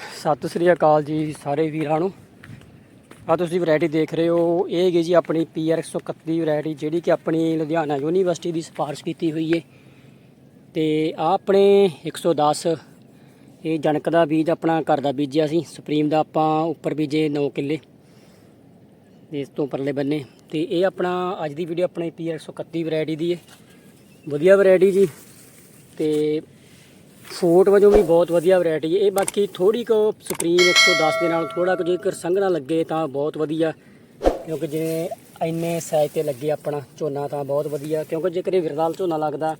ਸਤਿ ਸ੍ਰੀ ਅਕਾਲ ਜੀ ਸਾਰੇ ਵੀਰਾਂ ਨੂੰ। ਆ ਤੁਸੀਂ ਵੈਰਾਈਟੀ ਦੇਖ ਰਹੇ ਹੋ, ਇਹ ਹੈਗੀ ਜੀ ਆਪਣੀ ਪੀਆਰ 131 ਵੈਰਾਈਟੀ ਜਿਹੜੀ ਕਿ ਆਪਣੀ ਲੁਧਿਆਣਾ ਯੂਨੀਵਰਸਿਟੀ ਦੀ ਸਿਫਾਰਿਸ਼ ਕੀਤੀ ਹੋਈ ਹੈ ਤੇ ਆ ਆਪਣੇ 110 ਇਹ ਜਣਕ ਦਾ ਬੀਜ ਆਪਣਾ ਘਰ ਦਾ ਬੀਜਿਆ ਸੀ ਸੁਪਰੀਮ ਦਾ ਆਪਾਂ ਉੱਪਰ ਬੀਜੇ 9 ਕਿੱਲੇ। ਇਸ ਤੋਂ ਪਰਲੇ ਬੰਨੇ। ਤੇ ਇਹ ਆਪਣਾ ਅੱਜ ਦੀ ਵੀਡੀਓ ਆਪਣੇ ਪੀਆਰ 131 ਵੈਰਾਈਟੀ ਦੀ ਹੈ ਵਧੀਆ ਵੈਰਾਈਟੀ ਜੀ। ਤੇ ਫੋਟ ਵਜੋਂ ਵੀ ਬਹੁਤ ਵਧੀਆ ਵੈਰਾਈਟੀ ਹੈ। ਇਹ ਬਾਕੀ ਥੋੜੀ ਕੁ ਸੁਪਰੀਮ 110 ਦੇ ਨਾਲ ਥੋੜਾ ਕੁ ਜੇਕਰ ਸੰਘਣਾ ਲੱਗੇ ਤਾਂ ਬਹੁਤ ਵਧੀਆ, ਕਿਉਂਕਿ ਜਿਵੇਂ ਇੰਨੇ ਸਾਈਜ਼ ਤੇ ਲੱਗੇ ਆਪਣਾ ਝੋਨਾ ਤਾਂ ਬਹੁਤ ਵਧੀਆ, ਕਿਉਂਕਿ ਜੇਕਰ ਇਹ ਵਿਰਦਾਲ ਝੋਨਾ ਲੱਗਦਾ,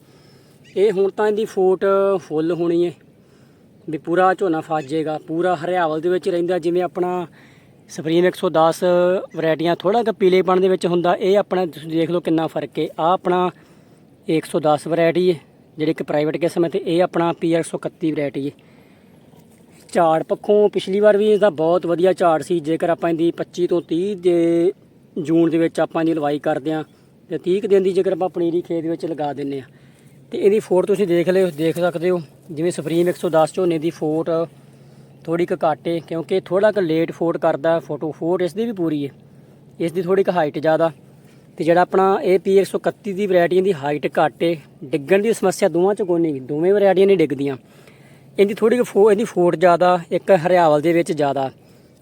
ਇਹ ਹੁਣ ਤਾਂ ਇਹਦੀ ਫੋਟ ਫੁੱਲ ਹੋਣੀ ਹੈ। ਵੀ ਪੂਰਾ ਝੋਨਾ ਫਸ ਜਾਏਗਾ, ਪੂਰਾ ਹਰਿਆਵਲ ਦੇ ਵਿੱਚ ਰਹਿੰਦਾ, ਜਿਵੇਂ ਆਪਣਾ ਸੁਪਰੀਮ 110 ਵੈਰਾਈਟੀਆਂ ਥੋੜਾ ਕੁ ਪੀਲੇਪਣ ਦੇ ਵਿੱਚ ਹੁੰਦਾ, ਇਹ ਆਪਣਾ ਤੁਸੀਂ ਦੇਖ ਲਓ ਕਿੰਨਾ ਫ਼ਰਕ ਹੈ। ਆ ਆਪਣਾ 110 ਵੈਰਾਈਟੀ ਹੈ। ਜਿਹੜੀ ਇੱਕ ਪ੍ਰਾਈਵੇਟ ਕਿਸਮ ਹੈ ਤੇ ਇਹ ਆਪਣਾ ਪੀਆਰ 131 ਵੈਰਾਈਟੀ ਹੈ ਝਾੜ ਪੱਖੋਂ ਪਿਛਲੀ ਵਾਰ ਵੀ ਇਹਦਾ ਬਹੁਤ ਵਧੀਆ ਝਾੜ ਸੀ। ਜੇਕਰ ਆਪਾਂ ਇਹਦੀ 25 ਤੋਂ 30 ਦੇ ਜੂਨ ਦੇ ਵਿੱਚ ਆਪਾਂ ਇਹਦੀ ਲਵਾਈ ਕਰਦੇ ਹਾਂ, ਤੇ 30 ਕੁ ਦਿਨ ਦੀ ਜੇਕਰ ਆਪਾਂ ਪਨੀਰੀ ਖੇਤ ਵਿੱਚ ਲਗਾ ਦਿੰਨੇ ਆ ਤੇ ਇਹਦੀ ਫੋਟ ਤੁਸੀਂ ਦੇਖ ਲਿਓ, ਦੇਖ ਸਕਦੇ ਹੋ। ਜਿਵੇਂ ਸੁਪਰੀਮ 110 ਝੋਨੇ ਦੀ ਫੋਟ ਥੋੜੀ ਕੁ ਘੱਟ ਹੈ ਕਿਉਂਕਿ ਥੋੜਾ ਕੁ ਲੇਟ ਫੋਟ ਕਰਦਾ, ਫੋਟੋ ਫੋਟ ਇਸ ਦੀ ਵੀ ਪੂਰੀ ਹੈ ਇਸ ਦੀ ਥੋੜੀ ਕੁ ਹਾਈਟ ਜ਼ਿਆਦਾ। ਤੇ ਜਿਹੜਾ ਆਪਣਾ ਇਹ ਪੀ 131 ਦੀ ਵੈਰਾਈਟੀ ਦੀ ਹਾਈਟ ਘੱਟ ਏ, ਡਿੱਗਣ ਦੀ ਸਮੱਸਿਆ ਦੋਵਾਂ ਚ ਕੋਈ ਨਹੀਂ, ਦੋਵੇਂ ਵੈਰਾਈਟੀਆਂ ਨਹੀਂ ਡਿੱਗਦੀਆਂ। ਇਹਦੀ ਥੋੜੀ ਕੁ ਫੋ, ਇਹਦੀ ਫੋਟ ਜ਼ਿਆਦਾ, ਇੱਕ ਹਰਿਆਵਲ ਦੇ ਵਿੱਚ ਜ਼ਿਆਦਾ,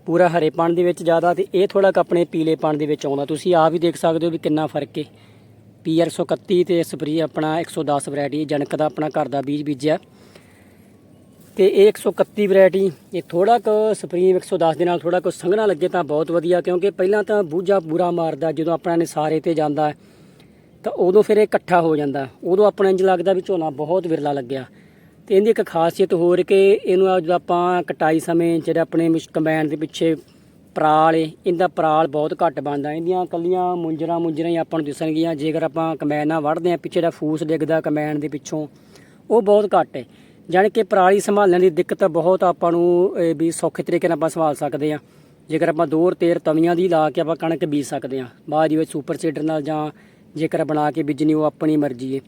ਪੂਰਾ ਹਰੇਪਣ ਦੇ ਵਿੱਚ ਜ਼ਿਆਦਾ ਤੇ ਇਹ ਥੋੜਾ ਕੁ ਆਪਣੇ ਪੀਲੇਪਣ ਦੇ ਵਿੱਚ ਆਉਂਦਾ। ਤੁਸੀਂ ਆਪ ਵੀ ਦੇਖ ਸਕਦੇ ਹੋ ਵੀ ਕਿੰਨਾ ਫ਼ਰਕ ਏ। ਪੀ 131 ਤੇ ਸਪਰੀ ਆਪਣਾ 110 ਵੈਰਾਈਟੀ ਜਣਕ ਦਾ ਆਪਣਾ ਘਰ ਦਾ ਬੀਜ ਬੀਜਿਆ। ਤੇ ਇਹ 131 ਵੈਰਾਈਟੀ ਇਹ ਥੋੜਾ ਕੁ ਸੁਪਰੀਮ 110 ਦੇ ਨਾਲ ਥੋੜਾ ਕੁ ਸੰਘਣਾ ਲੱਗੇ ਤਾਂ ਬਹੁਤ ਵਧੀਆ, ਕਿਉਂਕਿ ਪਹਿਲਾਂ ਤਾਂ ਬੂਝਾ ਬੁਰਾ ਮਾਰਦਾ, ਜਦੋਂ ਆਪਣਾ ਨਿਸਾਰੇ ਤੇ ਜਾਂਦਾ, ਤਾਂ ਉਦੋਂ ਫਿਰ ਇਹ ਇਕੱਠਾ ਹੋ ਜਾਂਦਾ। ਉਦੋਂ ਆਪਣਾ ਇੰਜ ਲੱਗਦਾ ਵੀ ਝੋਨਾ ਬਹੁਤ ਵਿਰਲਾ ਲੱਗਿਆ। ਤੇ ਇਹਦੀ ਇੱਕ ਖਾਸੀਅਤ ਹੋਰ ਕਿ ਇਹਨੂੰ ਜਦੋਂ ਆਪਾਂ ਕਟਾਈ ਸਮੇਂ ਜਿਹੜਾ ਆਪਣੇ ਮਿਸ਼- ਕੰਬਾਈਨ ਦੇ ਪਿੱਛੇ ਪਰਾਲ ਏ, ਇਹਦਾ ਪਰਾਲ ਬਹੁਤ ਘੱਟ ਬਣਦਾ। ਇਹਦੀਆਂ ਕੱਲੀਆਂ ਮੁੰਜਰਾ ਮੁੰਜਰਾ ਹੀ ਆਪਾਂ ਨੂੰ ਦਿਸਣਗੀਆਂ। ਜੇਕਰ ਆਪਾਂ ਕੰਬਾਈਨ ਨਾਲ ਵੜਦੇ ਆ ਪਿੱਛੇ ਦਾ ਫੂਸ ਡਿੱਗਦਾ ਕੰਬਾਈਨ ਦੇ ਪਿੱਛੋਂ, ਉਹ ਬਹੁਤ ਘੱਟ ਹੈ ਜਾਣੀ ਕਿ ਪਰਾਲੀ ਸੰਭਾਲਣ ਦੀ ਦਿੱਕਤ ਬਹੁਤ ਆਪਾਂ ਨੂੰ ਵੀ ਸੌਖੇ ਤਰੀਕੇ ਨਾਲ ਆਪਾਂ ਸੰਭਾਲ ਸਕਦੇ ਆ ਜੇਕਰ ਆਪਾਂ ਦੋ ਤੇਰ ਤਵੀਆਂ ਦੀ ਲਾ ਕੇ ਆਪਾਂ ਕਣਕ ਬੀਜ ਸਕਦੇ ਆ ਬਾਅਦ ਵਿੱਚ ਸੁਪਰ ਸੀਡਰ ਨਾਲ ਜਾਂ ਜੇਕਰ ਬਣਾ ਕੇ ਬੀਜਣੀ ਉਹ ਆਪਣੀ ਮਰਜ਼ੀ ਹੈ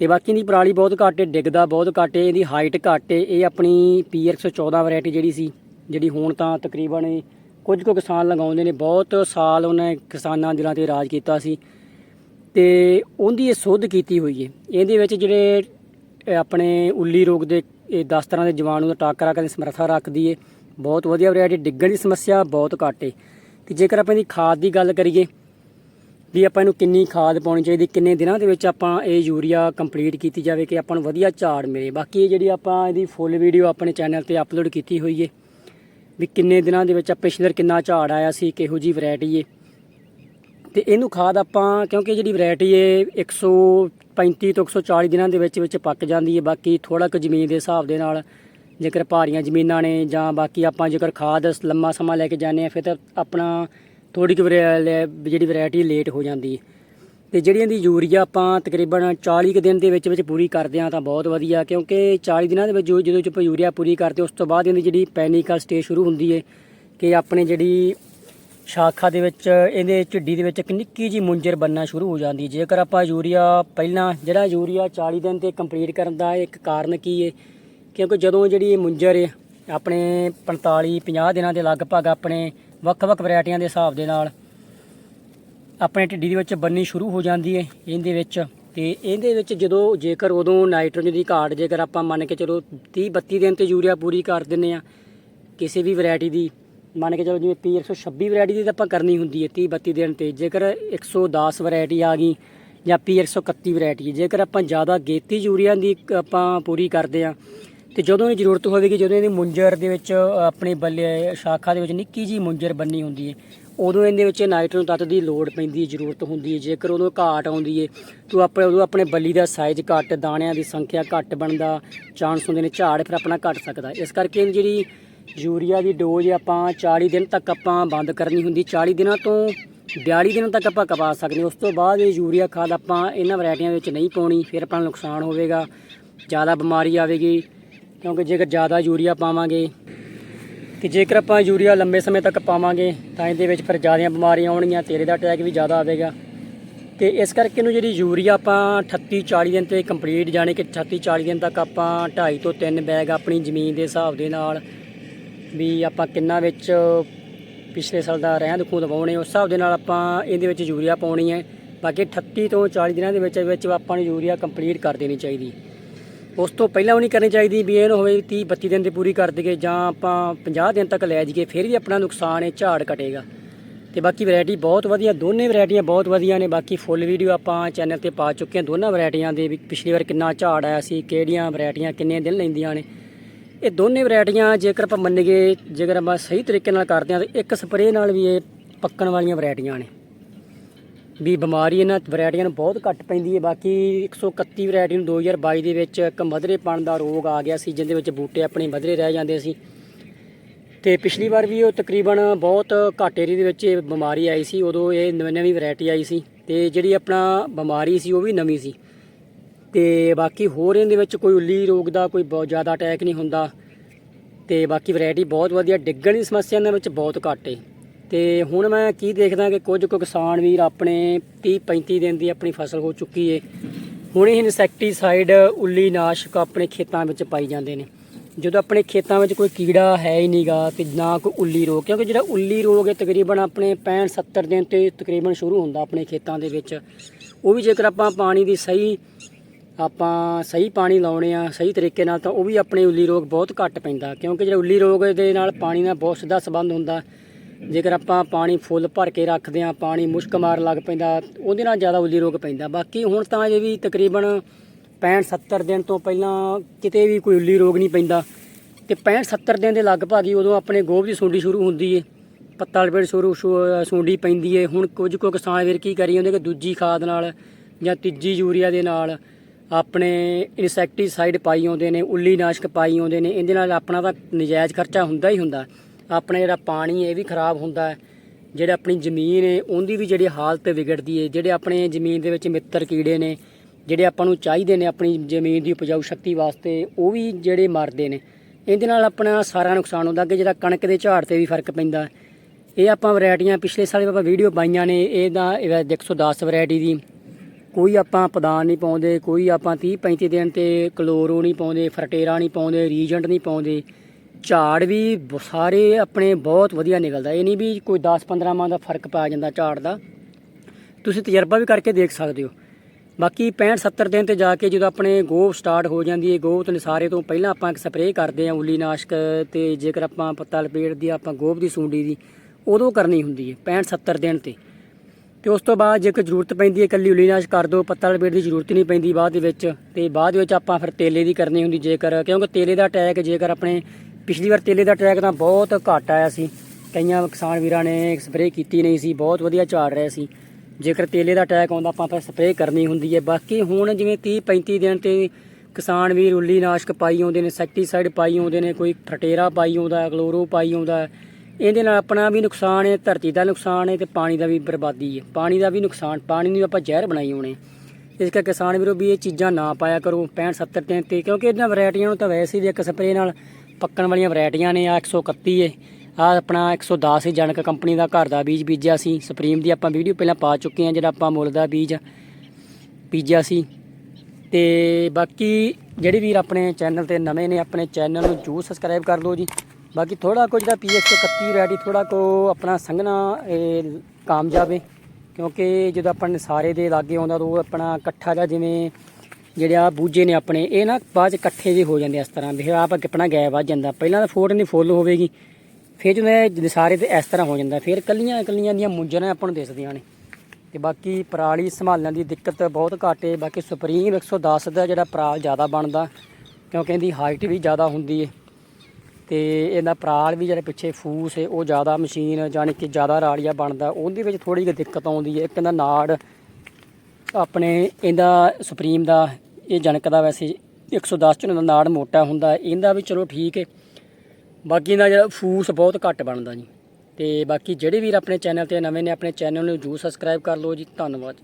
ਤੇ ਬਾਕੀ ਦੀ ਪਰਾਲੀ ਬਹੁਤ ਘੱਟ ਏ, ਡਿੱਗਦਾ ਬਹੁਤ ਘੱਟ ਏ, ਇਹਦੀ ਹਾਈਟ ਘੱਟ ਏ, ਇਹ ਆਪਣੀ ਪੀਆਰ 114 ਵੈਰਾਈਟੀ ਜਿਹੜੀ ਸੀ, ਜਿਹੜੀ ਹੁਣ ਤਾਂ ਤਕਰੀਬਨ ਕੁਝ ਕੁ ਕਿਸਾਨ ਲਗਾਉਂਦੇ ਨੇ, ਬਹੁਤ ਸਾਲ ਉਹਨੇ ਕਿਸਾਨਾਂ ਦਿਲਾਂ ਤੇ ਰਾਜ ਕੀਤਾ ਸੀ। ਤੇ ਉਹਦੀ ਇਹ ਸੋਧ ਕੀਤੀ ਹੋਈ ਹੈ ਇਹਦੇ ਵਿੱਚ ਜਿਹੜੇ ਆਪਣੇ ਉੱਲੀ ਰੋਗ ਦੇ, ਇਹ 10 ਤਰ੍ਹਾਂ ਦੇ ਜੀਵਾਣੂ ਦਾ ਟਾਕਰਾ ਕਰਨ ਦੀ ਸਮਰੱਥਾ ਰੱਖਦੀ ਏ ਬਹੁਤ ਵਧੀਆ ਵੈਰਾਈਟੀ ਡਿੱਗਣ ਦੀ ਸਮੱਸਿਆ ਬਹੁਤ ਘੱਟ ਏ। ਤੇ ਜੇਕਰ ਆਪਾਂ ਇਹਦੀ ਖਾਦ ਦੀ ਗੱਲ ਕਰੀਏ, ਵੀ ਆਪਾਂ ਇਹਨੂੰ ਕਿੰਨੀ ਖਾਦ ਪਾਉਣੀ ਚਾਹੀਦੀ, ਕਿੰਨੇ ਦਿਨਾਂ ਦੇ ਵਿੱਚ ਆਪਾਂ ਇਹ ਯੂਰੀਆ ਕੰਪਲੀਟ ਕੀਤੀ ਜਾਵੇ ਕਿ ਆਪਾਂ ਨੂੰ ਵਧੀਆ ਝਾੜ ਮਿਲੇ। ਬਾਕੀ ਇਹ ਜਿਹੜੀ ਆਪਾਂ ਇਹਦੀ ਫੁੱਲ ਵੀਡੀਓ ਆਪਣੇ ਚੈਨਲ ਤੇ ਅਪਲੋਡ ਕੀਤੀ ਹੋਈ ਏ, ਵੀ ਕਿੰਨੇ ਦਿਨਾਂ ਦੇ ਵਿੱਚ ਪਿਛਲੇ ਕਿੰਨਾ ਝਾੜ ਆਇਆ ਸੀ, ਕਿਹੋ ਜੀ ਵੈਰਾਈਟੀ ਏ। ਤੇ ਇਹਨੂੰ ਖਾਦ ਆਪਾਂ, ਕਿਉਂਕਿ ਜਿਹੜੀ ਵੈਰਾਈਟੀ ਏ 135 ਤੋਂ 140 ਦਿਨਾਂ ਦੇ ਵਿੱਚ ਵਿੱਚ ਪੱਕ ਜਾਂਦੀ ਏ। ਬਾਕੀ ਥੋੜਾ ਕੁ ਜ਼ਮੀਨ ਦੇ ਹਿਸਾਬ ਦੇ ਨਾਲ ਜੇਕਰ ਭਾਰੀਆਂ ਜ਼ਮੀਨਾਂ ਨੇ ਜਾਂ ਬਾਕੀ ਆਪਾਂ ਜੇਕਰ ਖਾਦ ਲੰਮਾ ਸਮਾਂ ਲੈ ਕੇ ਜਾਂਦੇ ਆ, ਫਿਰ ਤਾਂ ਆਪਣਾ ਥੋੜੀ ਕੁ ਵੈਰਾ- ਲੈ- ਜਿਹੜੀ ਵੈਰਾਈਟੀ ਲੇਟ ਹੋ ਜਾਂਦੀ ਹੈ ਤੇ ਜਿਹੜੀਆਂ ਇਹਦੀ ਯੂਰੀਆ ਆਪਾਂ ਤਕਰੀਬਨ 40 ਕੁ ਦਿਨ ਦੇ ਵਿੱਚ ਵਿੱਚ ਪੂਰੀ ਕਰਦੇ ਆ ਤਾਂ ਬਹੁਤ ਵਧੀਆ, ਕਿਉਂਕਿ 40 ਦਿਨਾਂ ਦੇ ਵਿੱਚ ਜੋ- ਜਦੋਂ ਆਪਾਂ ਯੂਰੀਆ ਪੂਰੀ ਕਰਦੇ ਉਸ ਤੋਂ ਬਾਅਦ ਇਹਦੀ ਜਿਹੜੀ ਪੈਨੀਕਲ ਸਟੇਜ ਸ਼ੁਰੂ ਹੁੰਦੀ ਹੈ ਕਿ ਆਪਣੇ ਜਿਹੜੀ ਸ਼ਾਖਾ ਦੇ ਵਿੱਚ, ਇਹਦੇ ਝਿੱਡੀ ਦੇ ਵਿੱਚ ਇੱਕ ਨਿੱਕੀ ਜੀ ਮੁੰਜਰ ਬੰਨਣਾ ਸ਼ੁਰੂ ਹੋ ਜਾਂਦੀ ਜੇਕਰ ਆਪਾਂ ਯੂਰੀਆ ਪਹਿਲਾਂ ਜਿਹੜਾ ਯੂਰੀਆ 40 ਦਿਨ ਤੇ ਕੰਪਲੀਟ ਕਰਨ ਦਾ ਇੱਕ ਕਾਰਨ ਕੀ ਹੈ ਕਿਉਂਕਿ ਜਦੋਂ ਜਿਹੜੀ ਇਹ ਮੁੰਜਰ ਏ, ਆਪਣੇ 45 50 ਦਿਨਾਂ ਦੇ ਲਗਭਗ ਆਪਣੇ ਵੱਖ-ਵੱਖ ਵੈਰਾਈਟੀਆਂ ਦੇ ਹਿਸਾਬ ਦੇ ਨਾਲ ਆਪਣੇ ਢਿੱਡੀ ਦੇ ਵਿੱਚ ਬੰਨੀ ਸ਼ੁਰੂ ਹੋ ਜਾਂਦੀ ਹੈ ਇਹਦੇ ਵਿੱਚ। ਤੇ ਇਹਦੇ ਵਿੱਚ ਜਦੋਂ, ਜੇਕਰ ਉਦੋਂ ਨਾਈਟ੍ਰੋਜਨ ਦੀ ਘਾਟ, ਜੇਕਰ ਆਪਾਂ ਮੰਨ ਕੇ ਚਲੋ 30 32 ਦਿਨ ਤੇ ਯੂਰੀਆ ਪੂਰੀ ਕਰ ਦਿੰਨੇ ਆ ਕਿਸੇ ਵੀ ਵੈਰਾਈਟੀ ਦੀ ਮੰਨ ਕੇ ਚਲੋ ਜਿਵੇਂ ਪੀ 126 ਵੈਰਾਈਟੀ ਦੀ ਤਾਂ ਆਪਾਂ ਕਰਨੀ ਹੁੰਦੀ ਹੈ 30 32 ਦਿਨ ਤੇ। ਜੇਕਰ 110 ਵੈਰਾਈਟੀ ਆ ਗਈ ਜਾਂ ਪੀ 131 ਵੈਰਾਈਟੀ ਜੇਕਰ ਆਪਾਂ ਜ਼ਿਆਦਾ ਗੇਤੀ ਯੂਰੀਆ ਦੀ ਕ- ਆਪਾਂ ਪੂਰੀ ਕਰਦੇ ਆ ਤੇ ਜਦੋਂ ਇਹ ਜ਼ਰੂਰਤ ਹੋਵੇਗੀ, ਜਦੋਂ ਇਹਦੀ ਮੁੰਜਰ ਦੇ ਵਿੱਚ ਆਪਣੇ ਬੱਲੇ ਸ਼ਾਖਾ ਦੇ ਵਿੱਚ ਨਿੱਕੀ ਜੀ ਮੁੰਜਰ ਬੰਨੀ ਹੁੰਦੀ ਹੈ, ਉਦੋਂ ਇਹਦੇ ਵਿੱਚ ਨਾਈਟ੍ਰੋਜਨ ਤੱਤ ਦੀ ਲੋੜ ਪੈਂਦੀ ਹੈ, ਜ਼ਰੂਰਤ ਹੁੰਦੀ ਹੈ। ਜੇਕਰ ਉਦੋਂ ਘਾਟ ਆਉਂਦੀ ਹੈ, ਤਾਂ ਆਪਣੇ, ਉਦੋਂ ਆਪਣੇ ਬੱਲੀ ਦਾ ਸਾਈਜ਼ ਘੱਟ, ਦਾਣਿਆਂ ਦੀ ਸੰਖਿਆ ਘੱਟ ਬਣਦਾ, ਚਾਂਸ ਹੁੰਦੇ ਨੇ ਝਾੜ ਫਿਰ ਆਪਣਾ ਘਟ ਸਕਦਾ। ਇਸ ਕਰਕੇ ਇਹਦੀ ਜਿਹੜੀ ਯੂਰੀਆ ਦੀ ਡੋਜ਼ ਆਪਾਂ 40 ਦਿਨ ਤੱਕ ਆਪਾਂ ਬੰਦ ਕਰਨੀ ਹੁੰਦੀ। 40 ਦਿਨਾਂ ਤੋਂ 42 ਦਿਨਾਂ ਤੱਕ ਆਪਾਂ ਕਪਾ ਸਕਦੇ ਉਸ ਤੋਂ ਬਾਅਦ ਇਹ ਯੂਰੀਆ ਖਾਦ ਆਪਾਂ ਇਹਨਾਂ ਵੈਰਾਈਟੀਆਂ ਵਿੱਚ ਨਹੀਂ ਪਾਉਣੀ, ਫਿਰ ਆਪਾਂ ਨੂੰ ਨੁਕਸਾਨ ਹੋਵੇਗਾ, ਜ਼ਿਆਦਾ ਬਿਮਾਰੀ ਆਵੇਗੀ, ਕਿਉਂਕਿ ਜੇਕਰ ਜ਼ਿਆਦਾ ਯੂਰੀਆ ਪਾਵਾਂਗੇ ਕਿ ਜੇਕਰ ਆਪਾਂ ਯੂਰੀਆ ਲੰਬੇ ਸਮੇਂ ਤੱਕ ਪਾਵਾਂਗੇ, ਤਾਂ ਇਹਦੇ ਵਿੱਚ ਫਿਰ ਜ਼ਿਆਦਾ ਬਿਮਾਰੀਆਂ ਆਉਣਗੀਆਂ, ਤੇਰੇ ਦਾ ਅਟੈਕ ਵੀ ਜ਼ਿਆਦਾ ਆਵੇਗਾ। ਤੇ ਇਸ ਕਰਕੇ ਇਹਨੂੰ ਜਿਹੜੀ ਯੂਰੀਆ ਆਪਾਂ 38 40 ਦਿਨ ਤੇ ਕੰਪਲੀਟ ਜਾਣੇ ਕਿ 38 40 ਦਿਨ ਤੱਕ ਆਪਾਂ 2.5 ਤੋਂ 3 ਬੈਗ ਆਪਣੀ ਜ਼ਮੀਨ ਦੇ ਹਿਸਾਬ ਦੇ ਨਾਲ ਵੀ ਆਪਾਂ ਕਿੰਨਾ ਵਿੱਚ ਪਿਛਲੇ ਸਾਲ ਦਾ ਰਹਿੰਦ ਖੂੰਦ ਪਾਉਣੇ ਉਸ ਹਿਸਾਬ ਦੇ ਨਾਲ ਆਪਾਂ ਇਹਦੇ ਵਿੱਚ ਯੂਰੀਆ ਪਾਉਣੀ ਹੈ। ਬਾਕੀ 38 ਤੋਂ 40 ਦਿਨਾਂ ਦੇ ਵਿੱਚ ਵਿੱਚ ਆਪਾਂ ਨੂੰ ਯੂਰੀਆ ਕੰਪਲੀਟ ਕਰ ਦੇਣੀ ਚਾਹੀਦੀ। ਉਸ ਤੋਂ ਪਹਿਲਾਂ ਉਹ ਨਹੀਂ ਕਰਨੀ ਚਾਹੀਦੀ ਵੀ ਇਹ ਨਾ ਹੋਵੇ 30 32 ਦਿਨ ਦੀ ਪੂਰੀ ਕਰ ਦਈਏ ਜਾਂ ਆਪਾਂ 50 ਦਿਨ ਤੱਕ ਲੈ ਜਾਈਏ, ਫਿਰ ਵੀ ਆਪਣਾ ਨੁਕਸਾਨ ਹੈ ਝਾੜ ਘਟੇਗਾ। ਤੇ ਬਾਕੀ ਵੈਰਾਈਟੀ ਬਹੁਤ ਵਧੀਆ, ਦੋਨੇ ਵੈਰਾਈਟੀਆਂ ਬਹੁਤ ਵਧੀਆ ਨੇ। ਬਾਕੀ ਫੁੱਲ ਵੀਡੀਓ ਆਪਾਂ ਚੈਨਲ ਤੇ ਪਾ ਚੁੱਕੇ ਹਾਂ। ਦੋਨਾਂ ਵੈਰਾਈਟੀਆਂ ਦੇ ਵੀ ਪਿਛਲੀ ਵਾਰ ਕਿੰਨਾ ਝਾੜ ਆਇਆ ਸੀ, ਕਿਹੜੀਆਂ ਵੈਰਾਈਟੀਆਂ ਕਿੰਨੇ ਦਿਨ ਲੈਂਦੀਆਂ ਨੇ। ਇਹ ਦੋਨੇ ਵੈਰਾਈਟੀਆਂ ਜੇਕਰ ਆਪਾਂ ਮੰਨੀਏ, ਜੇਕਰ ਆਪਾਂ ਸਹੀ ਤਰੀਕੇ ਨਾਲ ਕਰਦੇ ਹਾਂ, ਤਾਂ ਇੱਕ ਸਪਰੇਅ ਨਾਲ ਵੀ ਇਹ ਪੱਕਣ ਵਾਲੀਆਂ ਵੈਰਾਈਟੀਆਂ ਨੇ। ਵੀ ਬਿਮਾਰੀ ਇਹਨਾਂ ਵੈਰਾਈਟੀਆਂ ਨੂੰ ਬਹੁਤ ਘੱਟ ਪੈਂਦੀ ਹੈ। ਬਾਕੀ 131 ਵੈਰਾਈਟੀ ਨੂੰ 2022 ਦੇ ਵਿੱਚ ਇੱਕ ਮਧਰੇਪਣ ਦਾ ਰੋਗ ਆ ਗਿਆ ਸੀ, ਜਿਹਦੇ ਵਿੱਚ ਬੂਟੇ ਆਪਣੇ ਮਧਰੇ ਰਹਿ ਜਾਂਦੇ ਸੀ। ਤੇ ਪਿਛਲੀ ਵਾਰ ਵੀ ਉਹ ਤਕਰੀਬਨ ਬਹੁਤ ਘੱਟ ਏਰੀਏ ਦੇ ਵਿੱਚ ਇਹ ਬਿਮਾਰੀ ਆਈ ਸੀ। ਉਦੋਂ ਇਹ ਨਵੀਂ ਨਵੀਂ ਵੈਰਾਈਟੀ ਆਈ ਸੀ। ਤੇ ਜਿਹੜੀ ਆਪਣਾ ਬਿਮਾਰੀ ਸੀ, ਉਹ ਵੀ ਨਵੀਂ ਸੀ। ਤੇ ਬਾਕੀ ਹੋਰ ਇਹਦੇ ਵਿੱਚ ਕੋਈ ਉੱਲੀ ਰੋਗ ਦਾ ਕੋਈ ਬਹੁਤ ਜ਼ਿਆਦਾ ਅਟੈਕ ਨਹੀਂ ਹੁੰਦਾ। ਤੇ ਬਾਕੀ ਵੈਰਾਈਟੀ ਬਹੁਤ ਵਧੀਆ, ਡਿੱਗਣ ਦੀ ਸਮੱਸਿਆ ਇਹਨਾਂ ਵਿੱਚ ਬਹੁਤ ਘੱਟ ਹੈ ਤੇ ਹੁਣ ਮੈਂ ਕੀ ਦੇਖਦਾ ਕਿ ਕੁਝ ਕੁ ਕਿਸਾਨ ਵੀਰ ਆਪਣੇ 30 35 ਦਿਨ ਦੀ ਆਪਣੀ ਫਸਲ ਹੋ ਚੁੱਕੀ ਏ। ਹੁਣ ਇਹ ਇਨਸੈਕਟੀਸਾਈਡ ਉੱਲੀ ਨਾਸ਼ਕ ਆਪਣੇ ਖੇਤਾਂ ਵਿੱਚ ਪਾਈ ਜਾਂਦੇ ਨੇ। ਜਦੋਂ ਆਪਣੇ ਖੇਤਾਂ ਵਿੱਚ ਕੋਈ ਕੀੜਾ ਹੈ ਹੀ ਨਹੀਂਗਾ ਤੇ ਨਾ ਕੋਈ ਉੱਲੀ ਰੋਗ, ਕਿਉਂਕਿ ਜਿਹੜਾ ਉੱਲੀ ਰੋਗ ਹੈ ਤਕਰੀਬਨ ਆਪਣੇ 65 70 ਦਿਨ ਤੇ ਤਕਰੀਬਨ ਸ਼ੁਰੂ ਹੁੰਦਾ ਆਪਣੇ ਖੇਤਾਂ ਦੇ ਵਿੱਚ। ਉਹ ਵੀ ਜੇਕਰ ਆਪਾਂ ਪਾਣੀ ਦੀ ਸਹੀ ਆਪਾਂ ਸਹੀ ਪਾਣੀ ਲਾਉਣੇ ਆ, ਸਹੀ ਤਰੀਕੇ ਨਾਲ, ਤਾਂ ਉਹ ਵੀ ਆਪਣੇ ਉੱਲੀ ਰੋਗ ਬਹੁਤ ਘੱਟ ਪੈਂਦਾ। ਕਿਉਂਕਿ ਜਿਹੜਾ ਉੱਲੀ ਰੋਗ ਦੇ ਨਾਲ ਪਾਣੀ ਨਾਲ ਬਹੁਤ ਸਿੱਧਾ ਸੰਬੰਧ ਹੁੰਦਾ। ਜੇਕਰ ਆਪਾਂ ਪਾਣੀ ਫੁੱਲ ਭਰ ਕੇ ਰੱਖਦੇ ਆ ਪਾਣੀ ਮੁਸ਼ਕ ਮਾਰ ਲੱਗ ਪੈਂਦਾ, ਉਹਦੇ ਨਾਲ ਜ਼ਿਆਦਾ ਉੱਲੀ ਰੋਗ ਪੈਂਦਾ। ਬਾਕੀ ਹੁਣ ਤਾਂ ਇਹ ਵੀ ਤਕਰੀਬਨ 65 70 ਦਿਨ ਤੋਂ ਪਹਿਲਾਂ ਕਿਤੇ ਵੀ ਕੋਈ ਉੱਲੀ ਰੋਗ ਨਹੀਂ ਪੈਂਦਾ। ਤੇ 65 70 ਦਿਨ ਦੇ ਲਗਭਗ ਹੀ ਉਦੋਂ ਆਪਣੇ ਗੋਭ ਦੀ ਸੁੰਡੀ ਸ਼ੁਰੂ ਹੁੰਦੀ ਏ। ਪੱਤਾ ਲਪੇਟ ਸ਼ੁਰੂ ਸ਼ੁ- ਸੁੰਡੀ ਪੈਂਦੀ ਏ। ਹੁਣ ਕੁਝ ਕੁ ਕਿਸਾਨ ਵੀਰ ਕੀ ਕਰੀ ਜਾਂਦੇ ਕਿ ਦੂਜੀ ਖਾਦ ਨਾਲ ਜਾਂ ਤੀਜੀ ਯੂਰੀਆ ਦੇ ਨਾਲ ਆਪਣੇ ਇਨਸੈਕਟੀਸਾਈਡ ਪਾਈ ਆਉਂਦੇ ਨੇ, ਉੱਲੀ ਨਾਸ਼ਕ ਪਾਈ ਆਉਂਦੇ ਨੇ, ਇਹਦੇ ਨਾਲ ਆਪਣਾ ਤਾਂ ਨਜਾਇਜ਼ ਖਰਚਾ ਹੁੰਦਾ ਹੀ ਹੁੰਦਾ। ਆਪਣਾ ਜਿਹੜਾ ਪਾਣੀ ਹੈ, ਇਹ ਵੀ ਖਰਾਬ ਹੁੰਦਾ ਹੈ। ਜਿਹੜਾ ਆਪਣੀ ਜ਼ਮੀਨ ਹੈ, ਉਹਦੀ ਵੀ ਜਿਹੜੀ ਹਾਲਤ ਵਿਗੜਦੀ ਹੈ। ਜਿਹੜੇ ਆਪਣੇ ਜ਼ਮੀਨ ਦੇ ਵਿੱਚ ਮਿੱਤਰ ਕੀੜੇ ਨੇ, ਜਿਹੜੇ ਆਪਾਂ ਨੂੰ ਚਾਹੀਦੇ ਨੇ ਆਪਣੀ ਜ਼ਮੀਨ ਦੀ ਉਪਜਾਊ ਸ਼ਕਤੀ ਵਾਸਤੇ, ਉਹ ਵੀ ਜਿਹੜੇ ਮਰਦੇ ਨੇ। ਇਹਦੇ ਨਾਲ ਆਪਣਾ ਸਾਰਾ ਨੁਕਸਾਨ ਹੁੰਦਾ ਕਿ ਜਿਹੜਾ ਕਣਕ ਦੇ ਝਾੜ ਤੇ ਵੀ ਫ਼ਰਕ ਪੈਂਦਾ। ਇਹ ਆਪਾਂ ਵੈਰਾਈਟੀਆਂ ਪਿਛਲੇ ਸਾਲ ਆਪਾਂ ਵੀਡੀਓ ਪਾਈਆਂ ਨੇ ਇਹਦਾ 110 ਵੈਰਾਈਟੀ ਦੀ। ਕੋਈ ਆਪਾਂ ਪਦਾਨ ਨਹੀਂ ਪਾਉਂਦੇ, ਕੋਈ ਆਪਾਂ 30 35 ਦਿਨ ਤੇ ਕਲੋਰੋ ਨਹੀਂ ਪਾਉਂਦੇ, ਫਰਟੇਰਾ ਨਹੀਂ ਪਾਉਂਦੇ, ਰੀਜੈਂਟ ਨਹੀਂ ਪਾਉਂਦੇ। ਝਾੜ ਵੀ ਸਾਰੇ ਆਪਣੇ ਬਹੁਤ ਵਧੀਆ ਨਿਕਲਦਾ। ਇਹ ਨਹੀਂ ਵੀ ਕੋਈ 10 15 ਮਾਹ ਦਾ ਫ਼ਰਕ ਪਾ ਜਾਂਦਾ ਝਾੜ ਦਾ। ਤੁਸੀਂ ਤਜਰਬਾ ਵੀ ਕਰਕੇ ਦੇਖ ਸਕਦੇ ਹੋ। ਬਾਕੀ 65 70 ਦਿਨ ਤੇ ਜਾ ਕੇ ਜਦੋਂ ਆਪਣੇ ਗੋਹ ਸਟਾਰਟ ਹੋ ਜਾਂਦੀ ਹੈ, ਗੋਹ ਤੇ ਸਾਰੇ ਤੋਂ ਪਹਿਲਾਂ ਆਪਾਂ ਇੱਕ ਸਪਰੇਅ ਕਰਦੇ ਹਾਂ ਉੱਲੀ ਨਾਸ਼ਕ ਤੇ ਜੇਕਰ ਆਪਾਂ ਪੱਤਾ ਲਪੇਟ ਦੀ ਆਪਾਂ ਗੋਭ ਦੀ ਸੁੰਡੀ ਦੀ, ਉਦੋਂ ਕਰਨੀ ਹੁੰਦੀ ਹੈ 65 70 ਦਿਨ ਤੇ। ਤੇ ਉਸ ਤੋਂ ਬਾਅਦ ਜੇਕਰ ਜ਼ਰੂਰਤ ਪੈਂਦੀ ਹੈ, ਇਕੱਲੀ ਉੱਲੀ ਨਾਸ਼ ਕਰ ਦਿਓ ਪੱਤਾ ਲਪੇਟ ਦੀ ਜ਼ਰੂਰਤ ਨਹੀਂ ਪੈਂਦੀ ਬਾਅਦ ਦੇ ਵਿੱਚ। ਤੇ ਬਾਅਦ ਵਿੱਚ ਆਪਾਂ ਫਿਰ ਤੇਲੇ ਦੀ ਕਰਨੀ ਹੁੰਦੀ ਜੇਕਰ, ਕਿਉਂਕਿ ਤੇਲੇ ਦਾ ਅਟੈਕ ਜੇਕਰ ਆਪਣੇ ਪਿਛਲੀ ਵਾਰ ਤੇਲੇ ਦਾ ਅਟੈਕ ਤਾਂ ਬਹੁਤ ਘੱਟ ਆਇਆ ਸੀ। ਕਈਆਂ ਕਿਸਾਨ ਵੀਰਾਂ ਨੇ ਸਪਰੇਅ ਕੀਤੀ ਨਹੀਂ ਸੀ, ਬਹੁਤ ਵਧੀਆ ਝਾੜ ਰਿਹਾ ਸੀ। ਜੇਕਰ ਤੇਲੇ ਦਾ ਅਟੈਕ ਆਉਂਦਾ, ਆਪਾਂ ਫਿਰ ਸਪਰੇਅ ਕਰਨੀ ਹੁੰਦੀ ਹੈ। ਬਾਕੀ ਹੁਣ ਜਿਵੇਂ 30 35 ਦਿਨ ਤੇ ਕਿਸਾਨ ਵੀਰ ਉੱਲੀ ਨਾਸ਼ਕ ਪਾਈ ਆਉਂਦੇ ਨੇ ਸੈਕਟੀਸਾਈਡ ਪਾਈ ਆਉਂਦੇ ਨੇ, ਕੋਈ ਫਟੇਰਾ ਪਾਈ ਆਉਂਦਾ ਕਲੋਰੋ ਪਾਈ ਆਉਂਦਾ ਇਹਦੇ ਨਾਲ ਆਪਣਾ ਵੀ ਨੁਕਸਾਨ ਹੈ, ਧਰਤੀ ਦਾ ਨੁਕਸਾਨ ਹੈ ਤੇ ਪਾਣੀ ਦਾ ਵੀ ਬਰਬਾਦੀ ਹੈ। ਪਾਣੀ ਦਾ ਵੀ ਨੁਕਸਾਨ, ਪਾਣੀ ਨੂੰ ਆਪਾਂ ਜ਼ਹਿਰ ਬਣਾਈ ਹੋਣੇ। ਇਸ ਕਰਕੇ ਕਿਸਾਨ ਵੀਰੋ ਵੀ ਇਹ ਚੀਜ਼ਾਂ ਨਾ ਪਾਇਆ ਕਰੋ 65 70 ਦਿਨ ਤੇ ਕਿਉਂਕਿ ਇਹਨਾਂ ਵੈਰਾਈਟੀਆਂ ਨੂੰ ਤਾਂ ਵੈਸੇ ਵੀ ਇੱਕ ਸਪਰੇਅ ਨਾਲ ਪੱਕਣ ਵਾਲੀਆਂ ਵੈਰਾਈਟੀਆਂ ਨੇ ਆ 131 ਹੈ ਆ ਆਪਣਾ 110 ਹੈ ਜਨਕ ਕੰਪਨੀ ਦਾ ਘਰ ਦਾ ਬੀਜ ਬੀਜਿਆ ਸੀ। ਸੁਪਰੀਮ ਦੀ ਆਪਾਂ ਵੀਡੀਓ ਪਹਿਲਾਂ ਪਾ ਚੁੱਕੇ ਹਾਂ, ਜਿਹੜਾ ਆਪਾਂ ਮੁੱਲ ਦਾ ਬੀਜ ਬੀਜਿਆ ਸੀ। ਤੇ ਬਾਕੀ ਜਿਹੜੇ ਵੀਰ ਆਪਣੇ ਚੈਨਲ ਤੇ ਨਵੇਂ ਨੇ, ਆਪਣੇ ਚੈਨਲ ਨੂੰ ਜਰੂਰ ਸਬਸਕ੍ਰਾਈਬ ਕਰ ਲਓ ਜੀ। ਬਾਕੀ ਥੋੜਾ ਕੁ ਜਿਹੜਾ PX131 ਵੈਰਾਈਟੀ ਥੋੜਾ ਕੋ ਆਪਣਾ ਸੰਘਣਾ, ਇਹ ਕਾਮਯਾਬ ਹੈ ਕਿਉਂਕਿ ਜਦੋਂ ਆਪਾਂ ਨਸਾਰੇ ਦੇ ਲਾਗੇ ਆਉਂਦਾ ਤਾਂ ਉਹ ਆਪਣਾ ਇਕੱਠਾ ਜਿਹਾ ਜਿਵੇਂ ਜਿਹੜੇ ਆ ਬੂਝੇ ਨੇ ਆਪਣੇ, ਇਹ ਨਾ ਬਾਅਦ ਚ ਇਕੱਠੇ ਜਿਹੇ ਹੋ ਜਾਂਦੇ ਇਸ ਤਰ੍ਹਾਂ ਵੀ ਆਪ ਆਪਣਾ ਗੈਪ ਵੱਜ ਜਾਂਦਾ। ਪਹਿਲਾਂ ਤਾਂ ਫੋਟ ਨਹੀਂ ਫੁੱਲ ਹੋਵੇਗੀ। ਫਿਰ ਜਦੋਂ ਇਹ ਨਸਾਰੇ ਤੇ ਇਸ ਤਰ੍ਹਾਂ ਹੋ ਜਾਂਦਾ, ਫਿਰ ਕੱਲੀਆਂ ਕੱਲੀਆਂ ਦੀਆਂ ਮੁੰਜਰਾਂ ਆਪਾਂ ਨੂੰ ਦਿਸਦੀਆਂ ਨੇ। ਤੇ ਬਾਕੀ ਪਰਾਲੀ ਸੰਭਾਲਣ ਦੀ ਦਿੱਕਤ ਬਹੁਤ ਘੱਟ ਹੈ ਬਾਕੀ ਸੁਪਰੀਮ 110 ਦਾ ਜਿਹੜਾ ਪਰਾਲ ਜ਼ਿਆਦਾ ਬਣਦਾ, ਕਿਉਂਕਿ ਇਹਦੀ ਹਾਈਟ ਵੀ ਜ਼ਿਆਦਾ ਹੁੰਦੀ ਹੈ ਤੇ ਇਹਦਾ ਪਰਾਲ ਵੀ ਜਿਹੜੇ ਪਿੱਛੇ ਫੂਸ ਹੈ, ਉਹ ਜ਼ਿਆਦਾ ਮਸ਼ੀਨ ਜਾਣੀ ਕਿ ਜ਼ਿਆਦਾ ਰਾੜੀਆ ਬਣਦਾ, ਉਹਦੇ ਵਿੱਚ ਥੋੜੀ ਜਿਹੀ ਦਿੱਕਤ ਆਉਂਦੀ ਹੈ। ਇੱਕ ਇਹਦਾ ਨਾੜ ਆਪਣੇ ਇਹਦਾ ਸੁਪਰੀਮ ਦਾ, ਇਹ ਜਨਕ ਦਾ ਵੈਸੇ 110 ਚ ਦਾ ਨਾੜ ਮੋਟਾ ਹੁੰਦਾ ਇਹਦਾ ਵੀ ਚਲੋ ਠੀਕ ਹੈ। ਬਾਕੀ ਇਹਦਾ ਜਿਹੜਾ ਫੂਸ ਬਹੁਤ ਘੱਟ ਬਣਦਾ ਜੀ। ਤੇ ਬਾਕੀ ਜਿਹੜੇ ਵੀਰ ਆਪਣੇ ਚੈਨਲ ਤੇ ਨਵੇਂ ਨੇ, ਆਪਣੇ ਚੈਨਲ ਨੂੰ ਜਰੂਰ ਸਬਸਕ੍ਰਾਈਬ ਕਰ ਲਓ ਜੀ। ਧੰਨਵਾਦ।